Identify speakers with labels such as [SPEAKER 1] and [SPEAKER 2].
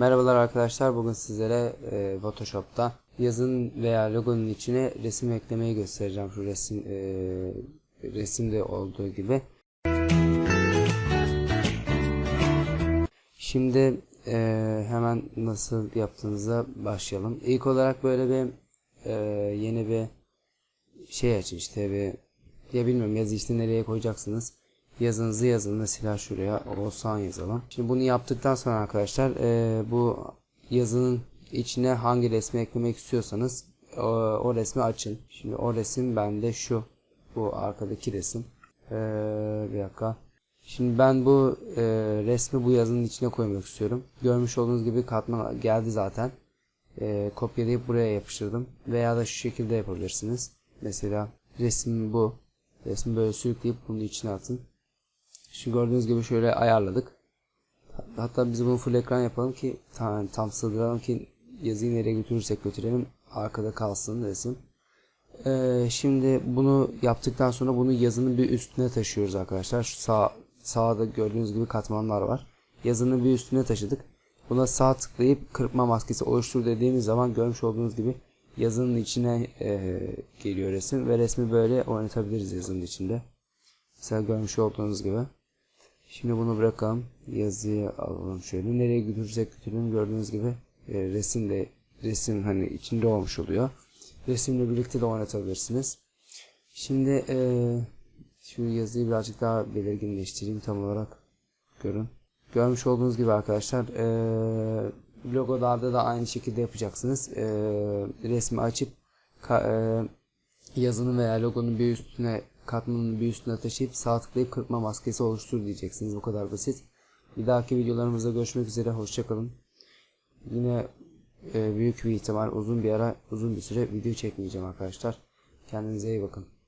[SPEAKER 1] Merhabalar arkadaşlar. Bugün sizlere e, Photoshop'ta yazın veya logonun içine resim eklemeyi göstereceğim. Şu resim e, resimde olduğu gibi. Şimdi e, hemen nasıl yaptığınıza başlayalım. İlk olarak böyle bir e, yeni bir şey açın işte bir ya bilmiyorum yazı işte nereye koyacaksınız. Yazınızı yazın mesela şuraya Oğuzhan yazalım. Şimdi bunu yaptıktan sonra arkadaşlar e, bu yazının içine hangi resmi eklemek istiyorsanız o, o resmi açın. Şimdi o resim bende şu. Bu arkadaki resim. E, bir dakika. Şimdi ben bu e, resmi bu yazının içine koymak istiyorum. Görmüş olduğunuz gibi katman geldi zaten. E, kopyalayıp buraya yapıştırdım. Veya da şu şekilde yapabilirsiniz. Mesela resim bu. Resmi böyle sürükleyip bunun içine atın. Şu gördüğünüz gibi şöyle ayarladık. Hatta biz bunu full ekran yapalım ki tam, tam sığdıralım ki yazıyı nereye götürürsek götürelim arkada kalsın resim. Ee, şimdi bunu yaptıktan sonra bunu yazının bir üstüne taşıyoruz arkadaşlar. Şu sağ sağda gördüğünüz gibi katmanlar var. Yazının bir üstüne taşıdık. Buna sağ tıklayıp kırpma maskesi oluştur dediğimiz zaman görmüş olduğunuz gibi yazının içine e, geliyor resim ve resmi böyle oynatabiliriz yazının içinde. Mesela görmüş olduğunuz gibi. Şimdi bunu bırakalım. Yazıyı alalım şöyle. Nereye götürecek götürelim. Gördüğünüz gibi e, resim de resim hani içinde olmuş oluyor. Resimle birlikte de oynatabilirsiniz. Şimdi e, şu yazıyı birazcık daha belirginleştireyim tam olarak görün. Görmüş olduğunuz gibi arkadaşlar e, logolarda da aynı şekilde yapacaksınız. E, resmi açıp ka, e, yazının veya logonun bir üstüne katmanın bir üstüne taşıyıp sağ tıklayıp kırpma maskesi oluştur diyeceksiniz. Bu kadar basit. Bir dahaki videolarımızda görüşmek üzere. Hoşçakalın. Yine e, büyük bir ihtimal uzun bir ara uzun bir süre video çekmeyeceğim arkadaşlar. Kendinize iyi bakın.